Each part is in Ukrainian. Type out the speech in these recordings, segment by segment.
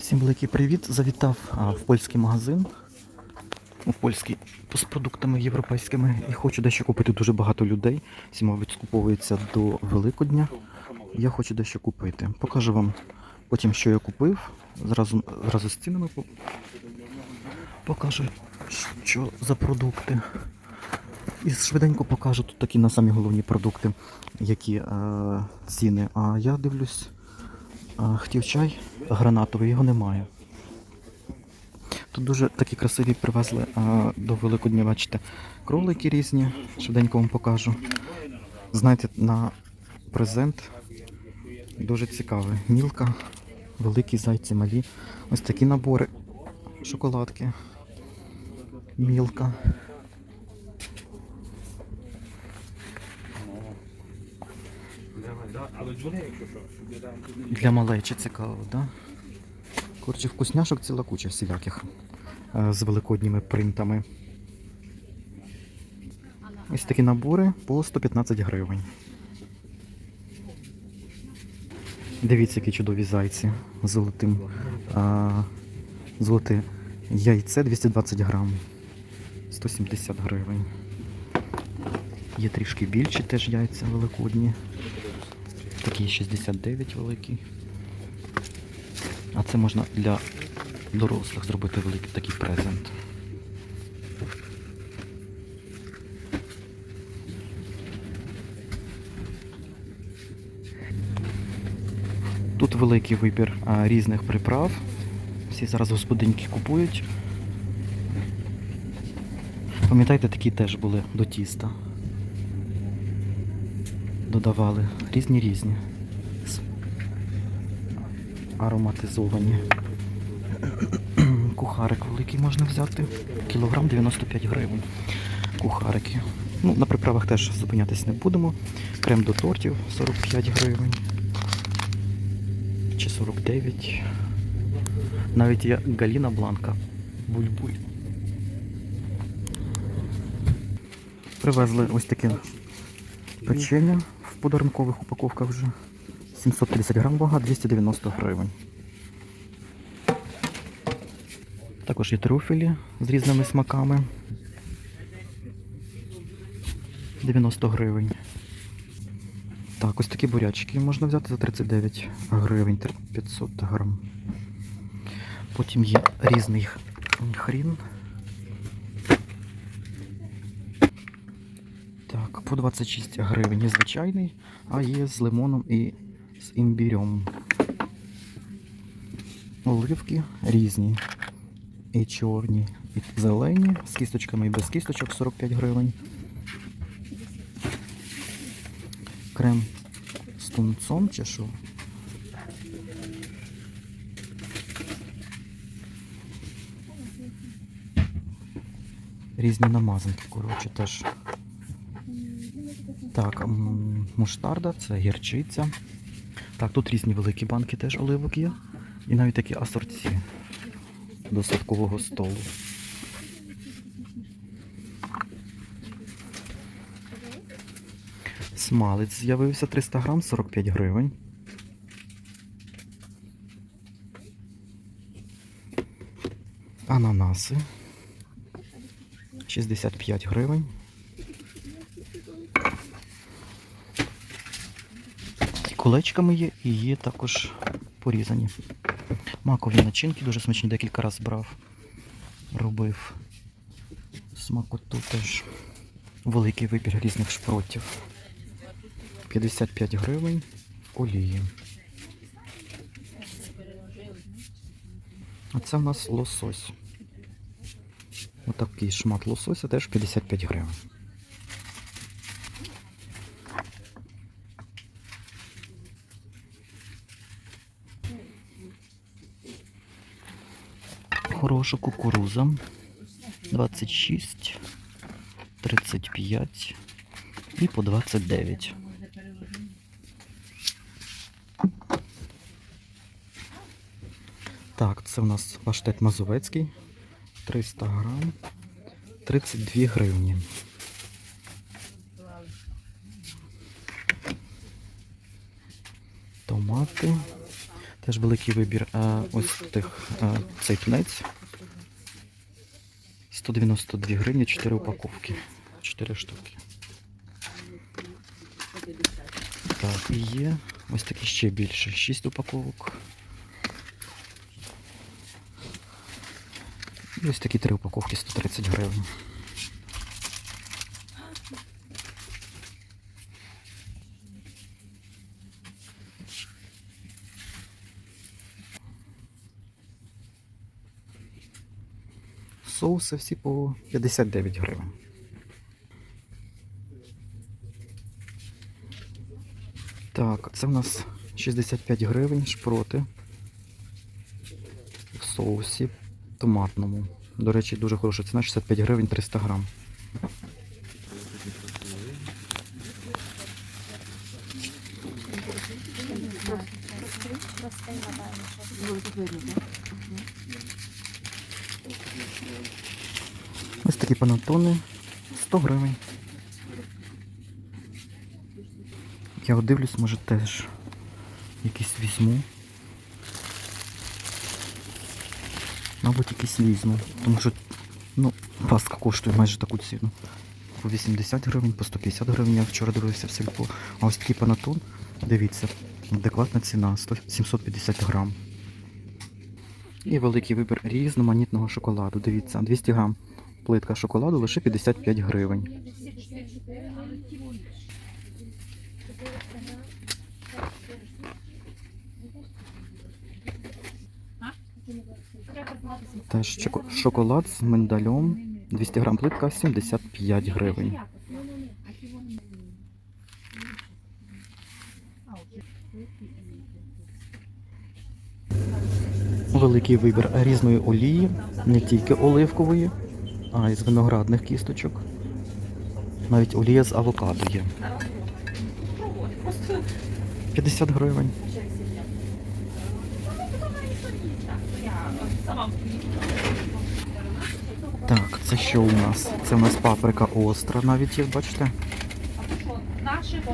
Всім великий привіт. Завітав в польський магазин. У польський з продуктами європейськими і хочу дещо купити дуже багато людей. Всі, мабуть, скуповуються до Великодня. Я хочу дещо купити. Покажу вам потім, що я купив. Зразу, зразу з цінами покажу, що за продукти. І швиденько покажу тут такі на самі головні продукти, які е, ціни. А я дивлюсь, хотів чай гранатовий, його немає. Тут дуже такі красиві привезли до Великодня, бачите, кролики різні, швиденько вам покажу. Знаєте, на презент дуже цікавий. Мілка, великі зайці малі. Ось такі набори, шоколадки, мілка. Для малечі цікаво, так? Да? Коротше, вкусняшок ціла куча всіляких е, з великодніми принтами. Ось такі набори по 115 гривень. Дивіться, які чудові зайці з золотим. А, золоте яйце 220 грам. 170 гривень. Є трішки більші теж яйця великодні. Такі 69 великі. А це можна для дорослих зробити великий такий презент. Тут великий вибір а, різних приправ. Всі зараз господинки купують. Пам'ятаєте, такі теж були до тіста. Додавали різні різні. Ароматизовані. Кухарик великий можна взяти. Кілограм 95 гривень. Кухарики. Ну, на приправах теж зупинятись не будемо. Крем до тортів 45 гривень. Чи 49. Навіть є Галіна Бланка. Буль-буль. Привезли ось таке печення подарункових упаковках вже. 730 грам вага, 290 гривень. Також є трюфелі з різними смаками. 90 гривень. Так, ось такі бурячки можна взяти за 39 гривень, 500 грам. Потім є різний хрін. Так, по 26 гривень є звичайний, а є з лимоном і з імбірем. Оливки різні. І чорні, і зелені, з кісточками і без кісточок 45 гривень. Крем з тунцом чи що? Різні намазанки, коротше, теж. Так, муштарда, це гірчиця. Так, тут різні великі банки теж оливок є. І навіть такі асорці до святкового столу. Смалець з'явився 300 грам, 45 гривень. Ананаси 65 гривень. Кулечками є і є також порізані. Макові начинки дуже смачні, декілька разів брав, робив. Смакоту теж великий вибір різних шпротів. 55 гривень в олії. А це в нас лосось. Отакий шмат лосося теж 55 гривень. Хороша кукуруза. 26, 35 і по 29. Так, це у нас паштет мазовецький. 300 грам. 32 гривні. Томати Теж великий вибір е, ось тих е, цей тунець. 192 гривні, 4 упаковки. 4 штуки. Так, і є ось такі ще більше. 6 упаковок. І ось такі 3 упаковки 130 гривень. Соуси всі по 59 гривень. Так, це в нас 65 гривень шпроти в соусі томатному. До речі, дуже хороша ціна, 65 гривень 300 грам. Ось такі панатони 100 гривень. Я дивлюсь, може теж якісь візьму. Мабуть, якісь візьму. Тому що ну, пастка коштує майже таку ціну. По 80 гривень, по 150 гривень я вчора дивився в сільпо. А ось такий панатон, дивіться, адекватна ціна 100, 750 грам. І великий вибір різноманітного шоколаду. Дивіться, 200 грам плитка шоколаду лише 55 гривень. Теж шоколад з миндалем. 200 грам плитка 75 гривень. Великий вибір різної олії, не тільки оливкової, а й з виноградних кісточок. Навіть олія з авокадо є. 50 гривень. Так, це що у нас? Це у нас паприка остра навіть є, бачите?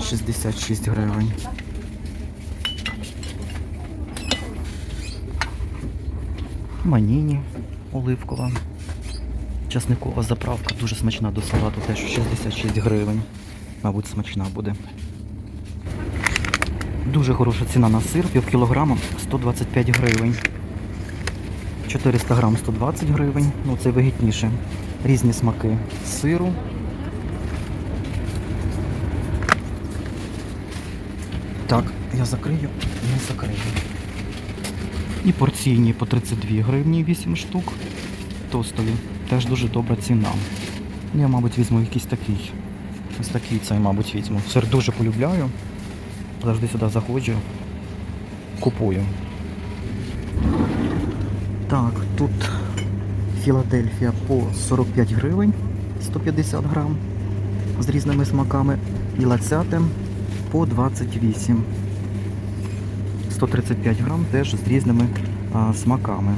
66 гривень. Маніні оливкова. Часникова заправка дуже смачна до салату, теж 66 гривень. Мабуть, смачна буде. Дуже хороша ціна на сир, пів кілограма 125 гривень. 400 грам 120 гривень. Ну це вигідніше. Різні смаки сиру. Так, я закрию, я закрию. І порційні по 32 гривні 8 штук. Тостові. Теж дуже добра ціна. Ну, Я, мабуть, візьму якийсь такий. Ось такий цей, мабуть, візьму. Сир дуже полюбляю. Завжди сюди заходжу. Купую. Так, тут Філадельфія по 45 гривень 150 грам з різними смаками. І лацяте по 28. 135 грам теж з різними а, смаками.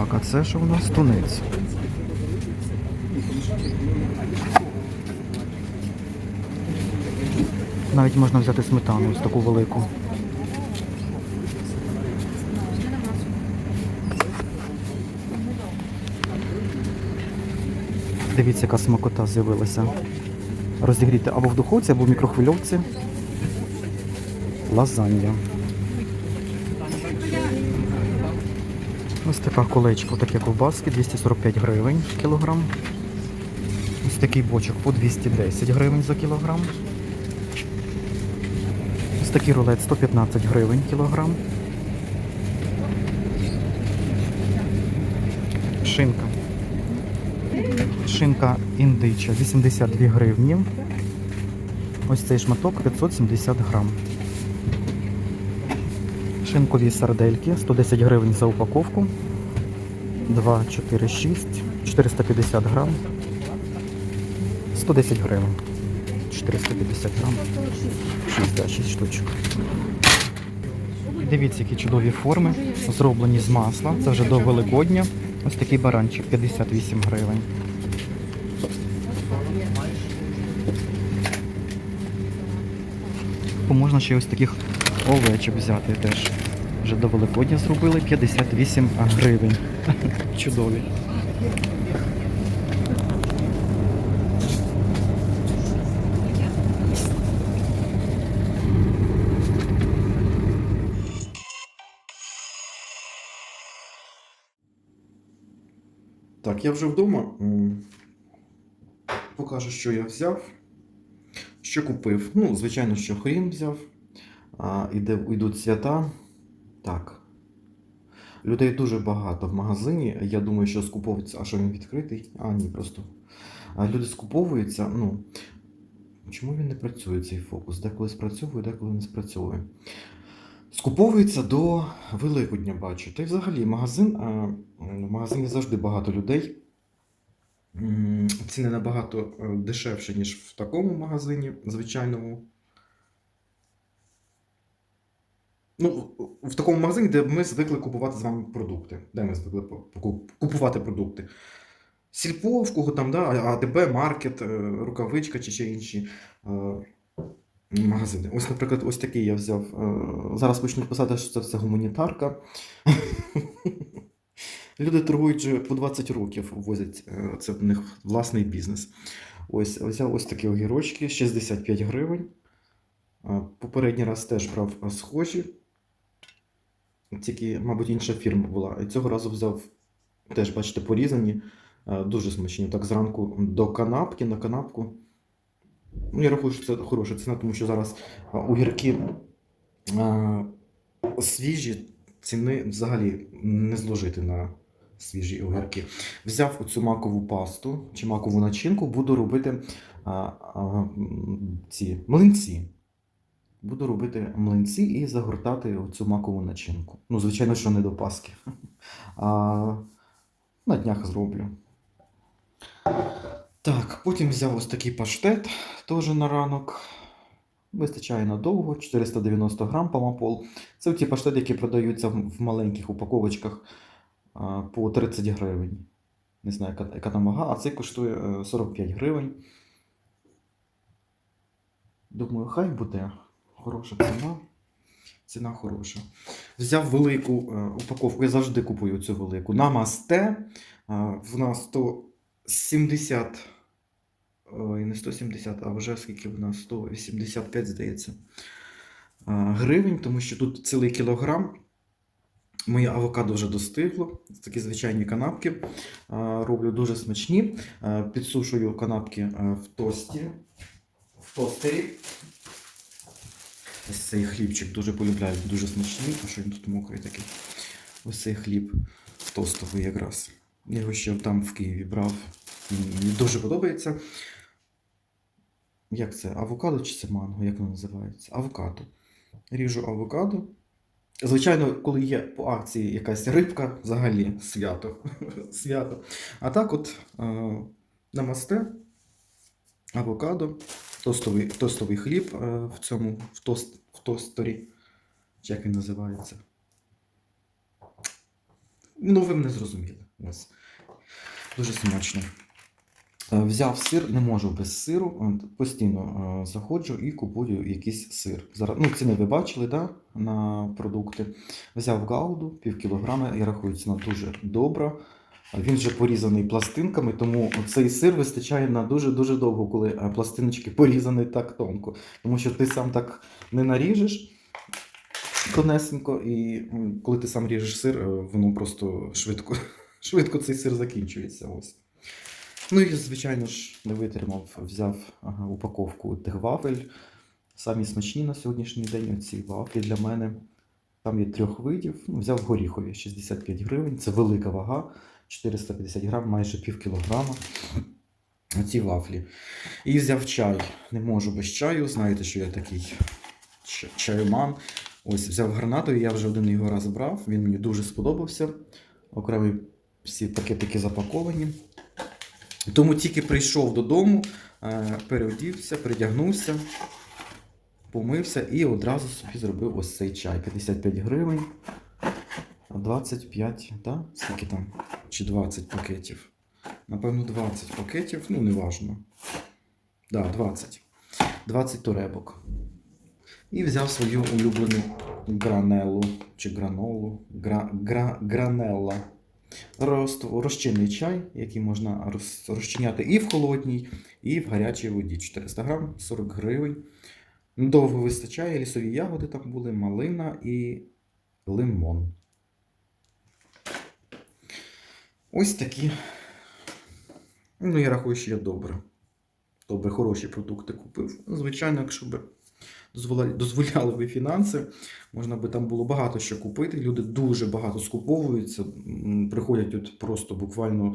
Так, а це що у нас тунець? Навіть можна взяти сметану ось таку велику. Дивіться, яка смакота з'явилася. Розігріти або в духовці, або в мікрохвильовці. Лазанья. Ось така колечко, таке ковбаски, 245 гривень кілограм. Ось такий бочок по 210 гривень за кілограм. Ось такий рулет 115 гривень кілограм. Шинка. Шинка індича 82 гривні. Ось цей шматок 570 грам. Шинкові сардельки 110 гривень за упаковку. 2, 4, 6, 450 грам. 110 гривень. 450 грам. 6, да, 6 штучок. Дивіться, які чудові форми, зроблені з масла. Це вже до Великодня. Ось такий баранчик 58 гривень. Можна ще ось таких овечок взяти теж. Вже до Великодня зробили 58 гривень. Чудові. Так, я вже вдома. Покажу, що я взяв. Що купив. Ну, звичайно, що хрін взяв. А, іде, йдуть свята. Так. Людей дуже багато в магазині. Я думаю, що скуповуються. А що він відкритий? А, ні, просто. Люди скуповуються. Ну, чому він не працює, цей фокус? Деколи спрацьовує, деколи не спрацьовує. Скуповується до Великодня, бачу. Та й взагалі магазин, в магазині завжди багато людей. Ціни набагато е, дешевші, ніж в такому магазині, звичайному. Ну, в- такому магазині, де ми звикли купувати з вами продукти. Де ми звикли купувати продукти. Сільпо, в кого там, да, АДБ, маркет, е, рукавичка чи ще інші е, магазини. Ось, наприклад, ось такий я взяв. е, Зараз почнуть писати, що це все гуманітарка. Люди торгують вже по 20 років, возять. Це в них власний бізнес. Ось взяв ось такі огірочки, 65 гривень. Попередній раз теж брав схожі. Тільки, мабуть, інша фірма була. І цього разу взяв теж, бачите, порізані, е, дуже смачні. Так зранку до канапки, на канапку. Ну, я рахую, що це хороша ціна, тому що зараз е, огірки е, свіжі, ціни взагалі не зложити на свіжі огірки. Взяв оцю макову пасту чи макову начинку, буду робити а, а, ці млинці. Буду робити млинці і загортати оцю макову начинку. Ну, звичайно, що не до Пасхи. А на днях зроблю. Так, потім взяв ось такий паштет теж на ранок. Вистачає надовго, 490 грам памапол. Це ті паштети, які продаються в маленьких упаковочках по 30 гривень. Не знаю, яка, там вага, а цей коштує е, 45 гривень. Думаю, хай буде хороша ціна. Ціна хороша. Взяв велику е, упаковку, я завжди купую цю велику. Намасте. Е, вона 170. Ой, не 170, а вже скільки вона 185, здається. е, Гривень, тому що тут цілий кілограм. Моє авокадо вже достигло. Такі звичайні канапки. Роблю дуже смачні. Підсушую канапки в тості. В тостері. Ось цей хлібчик дуже полюбляю, дуже смачний. А що він тут мокрий такий? Ось цей хліб тостовий якраз. Я його ще там в Києві брав. Мені дуже подобається. Як це? Авокадо чи це манго? Як воно називається? Авокадо. Ріжу авокадо. Звичайно, коли є по акції якась рибка, взагалі свято. свято. А так от е, намасте, авокадо, тостовий, тостовий хліб е, в цьому в, тост, в. Чи як він називається? Ну, ви мене зрозуміли. Дуже смачно. Е, Взяв сир, не можу без сиру. Постійно е, заходжу і купую якийсь сир. Зараз, ну, ціни ви бачили, да, на продукти. Взяв гауду, пів кілограма, я рахую, ціна дуже добра. Він вже порізаний пластинками, тому цей сир вистачає на дуже-дуже довго, коли е, пластиночки порізані так тонко. Тому що ти сам так не наріжеш тонесенько, і коли ти сам ріжеш сир, е, воно просто швидко, швидко цей сир закінчується. Ось. Ну і, звичайно ж, не витримав, взяв упаковку тих вафель. Самі смачні на сьогоднішній день оці вафлі для мене. Там є трьох видів. Ну, взяв горіхові 65 гривень. Це велика вага, 450 грам, майже пів кілограма. Оці вафлі. І взяв чай. Не можу без чаю. Знаєте, що я такий ч- чайман. Ось взяв гранату, я вже один його раз брав. Він мені дуже сподобався. Окремі всі пакетики запаковані. Тому тільки прийшов додому, е, переодівся, передягнувся, помився і одразу собі зробив ось цей чай. 55 гривень. 25, да? Скільки там? Чи 20 пакетів? Напевно, 20 пакетів, ну, неважно. Да, 20. 20 туребок. І взяв свою улюблену гранелу чи гранолу. Гра, гра, гранелла. Рост- Розчинний чай, який можна роз, розчиняти і в холодній, і в гарячій воді. 400 грам, 40 гривень. Довго вистачає, лісові ягоди там були, малина і лимон. Ось такі. Ну, я рахую, що я добре. Добре, хороші продукти купив. Звичайно, якщо б дозволяли, би фінанси, можна би там було багато що купити. Люди дуже багато скуповуються, приходять от просто буквально.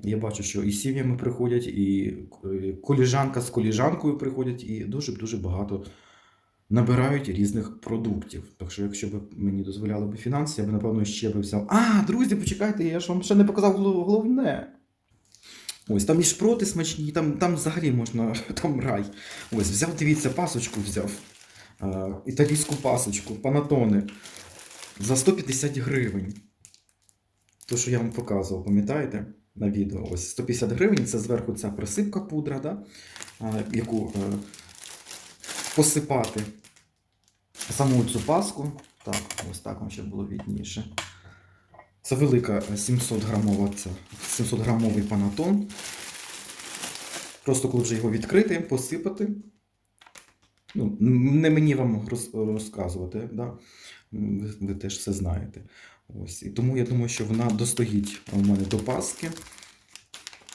Я бачу, що і сім'ями приходять, і е, коліжанка з коліжанкою приходять, і дуже-дуже багато набирають різних продуктів. Так що, якщо б мені дозволяли б фінанси, я б, напевно, ще б взяв. А, друзі, почекайте, я ж вам ще не показав головне. Ось там і шпроти смачні, там, там взагалі можна, там рай. Ось, взяв, дивіться, пасочку взяв. Е, італійську пасочку, панатони. За 150 гривень. То, що я вам показував, пам'ятаєте? На відео. Ось 150 гривень, це зверху ця присипка пудра, да? е, яку е, посипати саму цю паску. Так, ось так вам ще було відніше. Це велика е, 700 грамова, це 700 грамовий панатон. Просто коли вже його відкрити, посипати. Ну, не мені вам роз- розказувати, да? Ви, ви теж все знаєте. Ось. І тому я думаю, що вона достоїть у мене до паски.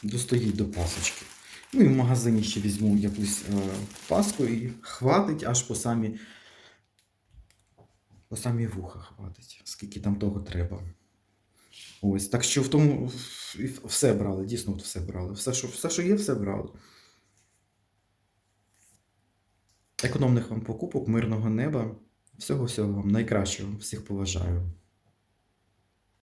Достоїть до пасочки. Ну і в магазині ще візьму якусь е, паску і хватить аж по самі, по самі вуха хватить, скільки там того треба. Ось, так що в тому все брали, дійсно от все брали. Все, що, все, що є, все брали. Економних вам покупок, мирного неба. Всього-всього вам найкращого. Всіх поважаю.